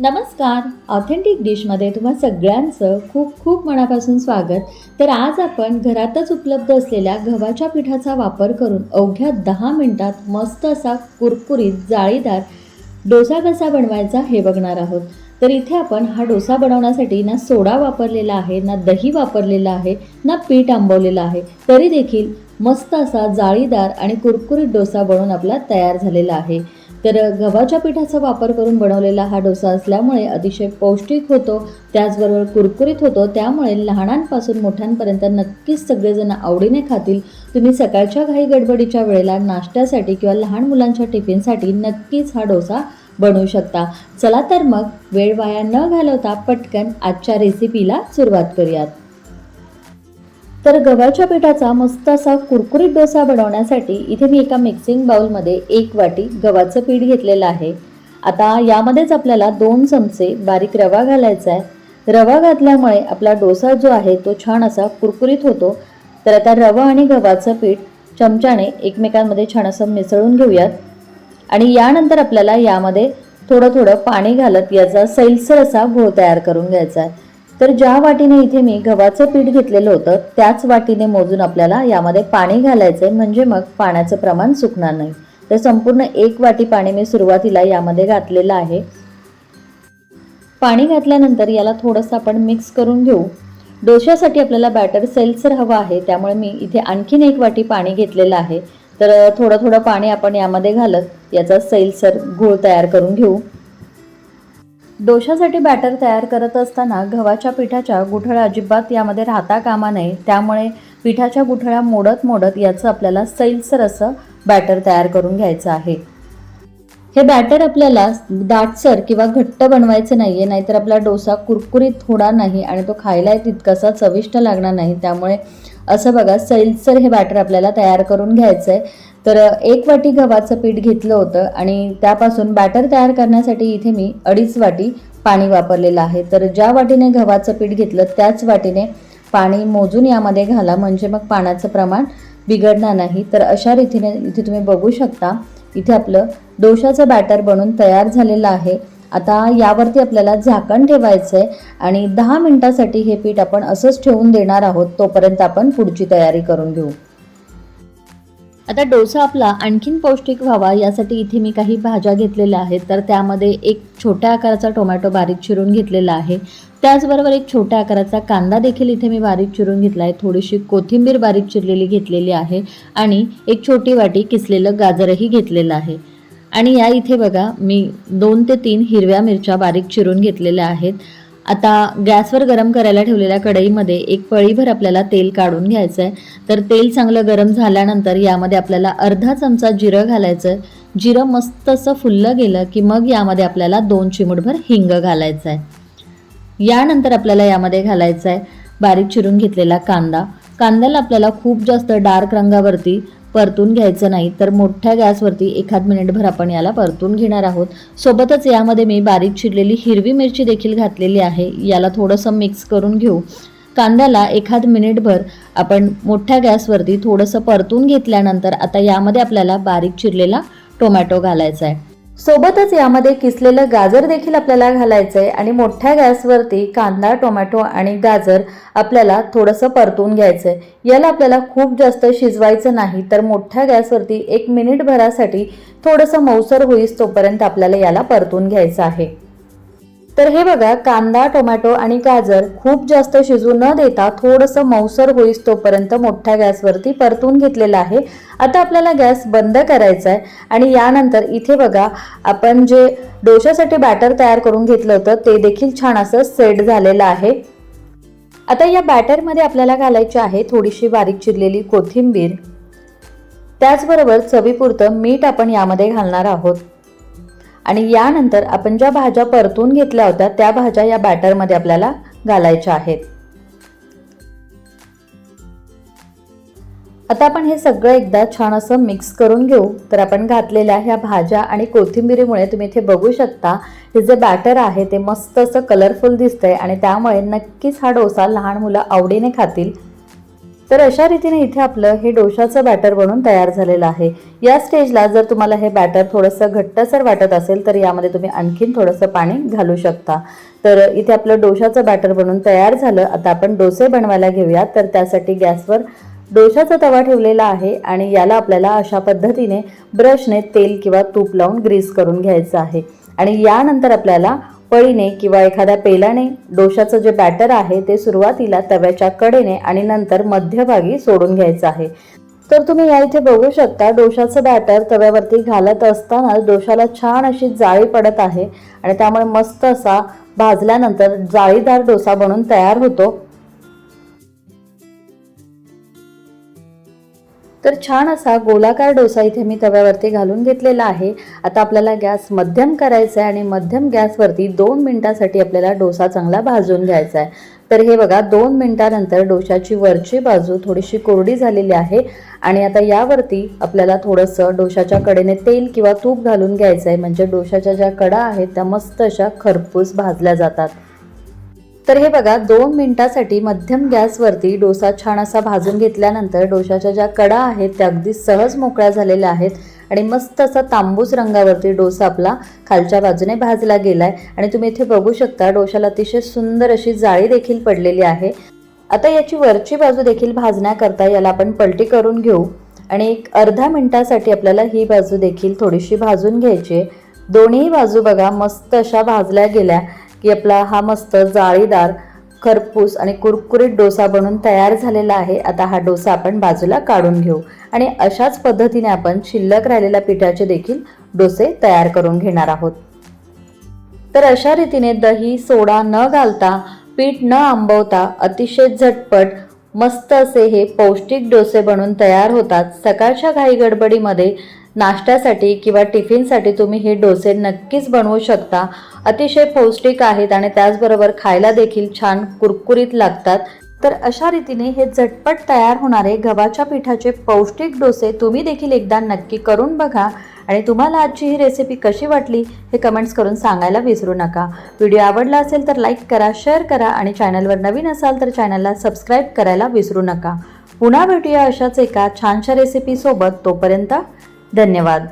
नमस्कार. ऑथेंटिक डिशमध्ये तुम्हा सगळ्यांचं खूप खूप मनापासून स्वागत. तर आज आपण घरातच उपलब्ध असलेल्या गव्हाच्या पिठाचा वापर करून अवघ्या दहा मिनटात मस्त असा कुरकुरीत जाळीदार डोसा कसा बनवायचा हे बघणार आहोत. तर इथे आपण हा डोसा बनवण्यासाठी ना सोडा वापरलेला आहे ना दही वापरलेला आहे ना पीठ आंबवलेलं आहे. तरी देखील मस्त असा जाळीदार आणि कुरकुरीत डोसा बनवून आपला तयार झालेला आहे. तर गव्हाच्या पिठाचा वापर करून बनवलेला हा डोसा असल्यामुळे अतिशय पौष्टिक होतो त्याचबरोबर कुरकुरीत होतो त्यामुळे लहानांपासून मोठ्यांपर्यंत नक्कीच सगळेजण आवडीने खातील. तुम्ही सकाळच्या घाई गडबडीच्या वेळेला नाश्त्यासाठी किंवा लहान मुलांच्या टिफिनसाठी नक्कीच हा डोसा बनवू शकता. चला तर मग वेळ वाया न घालवता पटकन आजच्या रेसिपीला सुरुवात करूयात. तर गव्हाच्या पिठाचा मस्त असा कुरकुरीत डोसा बनवण्यासाठी इथे मी एका मिक्सिंग बाउलमध्ये एक वाटी गव्हाचं पीठ घेतलेलं आहे. आता यामध्येच आपल्याला दोन चमचे बारीक रवा घालायचा आहे. रवा घातल्यामुळे आपला डोसा जो आहे तो छान असा कुरकुरीत होतो. तर आता रवा आणि गव्हाचं पीठ चमच्याने एकमेकांमध्ये छान असं मिसळून घेऊयात. आणि यानंतर आपल्याला यामध्ये थोडं थोडं पाणी घालत याचा सैलसर असा घोळ तयार करून घ्यायचा आहे. तर ज्या वाटीने इथे मी गव्हाचं पीठ घेतलेलं होतं त्याच वाटीने मोजून आपल्याला यामध्ये पाणी घालायचं आहे म्हणजे मग पाण्याचं प्रमाण सुकणार नाही. तर संपूर्ण एक वाटी पाणी मी सुरुवातीला यामध्ये घातलेलं आहे. पाणी घातल्यानंतर याला थोडंसं आपण मिक्स करून घेऊ. डोश्यासाठी आपल्याला बॅटर सेल्सर हवं आहे त्यामुळे मी इथे आणखीन एक वाटी पाणी घेतलेलं आहे. तर थोडं थोडं पाणी आपण यामध्ये घालत याचा सैलसर घोळ तयार करून घेऊ. डोशासाठी बॅटर तयार करत असताना गव्हाच्या पिठाच्या गुठळ्या अजिबात यामध्ये राहता कामा नये. त्यामुळे पिठाच्या गुठळ्या मोडत मोडत याचं आपल्याला सैलसर असं बॅटर तयार करून घ्यायचं आहे. हे बॅटर आपल्याला दाटसर किंवा घट्ट बनवायचं नाही आहे नाहीतर आपला डोसा कुरकुरीत होणार नाही आणि तो खायला तितकासा चविष्ट लागणार नाही. त्यामुळे असं बघा सैलसर हे बॅटर आपल्याला तयार करून घ्यायचं आहे तर एक वाटी गव्हाचं पीठ घेतलं होतं आणि त्यापासून बॅटर तयार करण्यासाठी इथे मी अडीच वाटी पाणी वापरलेलं आहे. तर ज्या वाटीने गव्हाचं पीठ घेतलं त्याच वाटीने पाणी मोजून यामध्ये घाला म्हणजे मग पाण्याचं प्रमाण बिघडणार नाही. तर अशा रीतीने इथे तुम्ही बघू शकता इथे आपलं डोशाचं बॅटर बनून तयार झालेलं आहे. आता यावरती आपल्याला झाकण ठेवायचं आहे आणि दहा मिनटासाठी हे पीठ आपण असंच ठेवून देणार आहोत तोपर्यंत आपण पुढची तयारी करून घेऊ. आता डोसा आपला आणखीन पौष्टिक व्हावा यासाठी इथे मी काही भाज्या घेतलेल्या आहेत. तर त्यामध्ये एक छोट्या आकाराचा टोमॅटो बारीक चिरून घेतलेला आहे. त्याचबरोबर एक छोट्या आकाराचा कांदा देखील इथे मी बारीक चिरून घेतला आहे थोडीशी कोथिंबीर बारीक चिरलेली घेतलेली आहे आणि एक छोटी वाटी किसलेलं गाजरही घेतलेलं आहे. आणि या इथे बघा मी दोन ते तीन हिरव्या मिरच्या बारीक चिरून घेतलेल्या आहेत. आता गॅसवर गरम करायला ठेवलेल्या कढईमध्ये एक पळीभर आपल्याला तेल काढून घ्यायचं आहे तर तेल चांगलं गरम झाल्यानंतर यामध्ये आपल्याला अर्धा चमचा जिरं घालायचं आहे जिरं मस्त असं फुललं गेलं की मग यामध्ये आपल्याला दोन चिमूटभर हिंग घालायचं आहे यानंतर आपल्याला यामध्ये घालायचं आहे बारीक चिरून घेतलेला कांदा. कांद्याला आपल्याला खूप जास्त डार्क रंगावरती परतून घ्यायचं नाही तर मोठ्या गॅसवरती एखाद मिनिटभर आपण याला परतून घेणार आहोत. सोबतच यामध्ये मी बारीक चिरलेली हिरवी मिरची देखील घातलेली आहे याला थोडंसं मिक्स करून घेऊ. कांद्याला एखाद मिनिटभर आपण मोठ्या गॅसवरती थोडंसं परतून घेतल्यानंतर आता यामध्ये आपल्याला बारीक चिरलेला टोमॅटो घालायचा आहे. सोबतच यामध्ये किसलेलं गाजर देखील आपल्याला घालायचं आहे आणि मोठ्या गॅसवरती कांदा टोमॅटो आणि गाजर आपल्याला थोडंसं परतून घ्यायचं आहे याला आपल्याला खूप जास्त शिजवायचं नाही तर मोठ्या गॅसवरती एक मिनिटभरासाठी थोडंसं मऊसर होईस तोपर्यंत आपल्याला याला परतून घ्यायचं आहे. तर हे बघा कांदा टोमॅटो आणि गाजर खूप जास्त शिजू न देता थोडंसं मऊसर होईस तोपर्यंत मोठ्या गॅसवरती परतून घेतलेलं आहे. आता आपल्याला गॅस बंद करायचा आहे आणि यानंतर इथे बघा आपण जे डोशासाठी बॅटर तयार करून घेतलं होतं ते देखील छान असं सेट झालेलं आहे. आता या बॅटरमध्ये आपल्याला घालायची आहे थोडीशी बारीक चिरलेली कोथिंबीर. त्याचबरोबर चवीपुरतं मीठ आपण यामध्ये घालणार आहोत. आणि यानंतर आपण ज्या भाज्या परतून घेतल्या होत्या त्या भाज्या या बॅटरमध्ये आपल्याला घालायच्या आहेत. आता आपण हे सगळं एकदा छान असं मिक्स करून घेऊ. तर आपण घातलेल्या ह्या भाज्या आणि कोथिंबिरीमुळे तुम्ही इथे बघू शकता हे जे बॅटर आहे ते मस्त असं कलरफुल दिसतंय आणि त्यामुळे नक्कीच हा डोसा लहान मुलं आवडीने खातील. तर अशा रीतीने इथे आपलं हे डोशाचं बॅटर बनून तयार झालेलं आहे. या स्टेजला जर तुम्हाला हे बॅटर थोडंसं घट्टसर वाटत असेल तर यामध्ये तुम्ही आणखीन थोडंसं पाणी घालू शकता. तर इथे आपलं डोशाचं बॅटर बनून तयार झालं. आता आपण डोसे बनवायला घेऊया तर त्यासाठी गॅसवर डोशाचा तवा ठेवलेला आहे आणि याला आपल्याला अशा पद्धतीने ब्रशने तेल किंवा तूप लावून ग्रीस करून घ्यायचं आहे. आणि यानंतर आपल्याला पळीने किंवा एखाद्या पेलाने डोशाचं जे बॅटर आहे ते सुरुवातीला तव्याच्या कडेने आणि नंतर मध्यभागी सोडून घ्यायचं आहे. तर तुम्ही या इथे बघू शकता डोशाचं बॅटर तव्यावरती घालत असताना डोशाला छान अशी जाळी पडत आहे आणि त्यामुळे मस्त असा भाजल्यानंतर जाळीदार डोसा बनून तयार होतो. तर छान असा गोलाकार डोसा इथे मी तव्यावरती घालून घेतलेला आहे. आता आपल्याला गॅस मध्यम करायचा आहे आणि मध्यम गॅसवरती दोन मिनटासाठी आपल्याला डोसा चांगला भाजून घ्यायचा आहे. तर हे बघा दोन मिनटानंतर डोशाची वरची बाजू थोडीशी कोरडी झालेली आहे आणि आता यावरती आपल्याला थोडंसं डोशाच्या कडेने तेल किंवा तूप घालून घ्यायचं आहे. म्हणजे डोशाच्या ज्या कडा आहेत त्या मस्त अशा खरपूस भाजल्या जातात. तर हे बघा दोन मिनिटासाठी मध्यम गॅसवरती डोसा छान असा भाजून घेतल्यानंतर डोशाच्या ज्या कडा आहेत त्या अगदी सहज मोकळ्या झालेल्या आहेत आणि मस्त असा तांबूस रंगावरती डोसा आपला खालच्या बाजूने भाजला गेलाय. आणि तुम्ही इथे बघू शकता डोशाला अतिशय सुंदर अशी जाळी देखील पडलेली आहे. आता याची वरची बाजू देखील भाजण्याकरता याला आपण पलटी करून घेऊ. आणि एक अर्धा मिनिटासाठी आपल्याला ही बाजू देखील थोडीशी भाजून घ्यायची आहे. दोन्ही बाजू बघा मस्त अशा भाजल्या गेल्या. की आपला हा मस्त जाळीदार खरपूस आणि कुरकुरीत डोसा बनून तयार झालेला आहे. आता हा डोसा आपण बाजूला काढून घेऊ. आणि अशाच पद्धतीने आपण शिल्लक राहिलेल्या पिठाचे देखील डोसे तयार करून घेणार आहोत. तर अशा रीतीने दही सोडा न घालता पीठ न आंबवता अतिशय झटपट मस्त असे हे पौष्टिक डोसे बनून तयार होतात. सकाळच्या घाई गडबडीमध्ये नाश्त्यासाठी किंवा टिफिनसाठी तुम्ही हे डोसे नक्कीच बनवू शकता. अतिशय पौष्टिक आहेत आणि त्याचबरोबर खायला देखील छान कुरकुरीत लागतात. तर अशा रीतीने हे झटपट तयार होणारे गव्हाच्या पिठाचे पौष्टिक डोसे तुम्ही देखील एकदा नक्की करून बघा. आणि तुम्हाला आजची ही रेसिपी कशी वाटली हे कमेंट्स करून सांगायला विसरू नका. व्हिडिओ आवडला असेल तर लाईक करा शेअर करा आणि चॅनलवर नवीन असाल तर चॅनलला सबस्क्राईब करायला विसरू नका. पुन्हा भेटूया अशाच एका छानशा रेसिपीसोबत तोपर्यंत धन्यवाद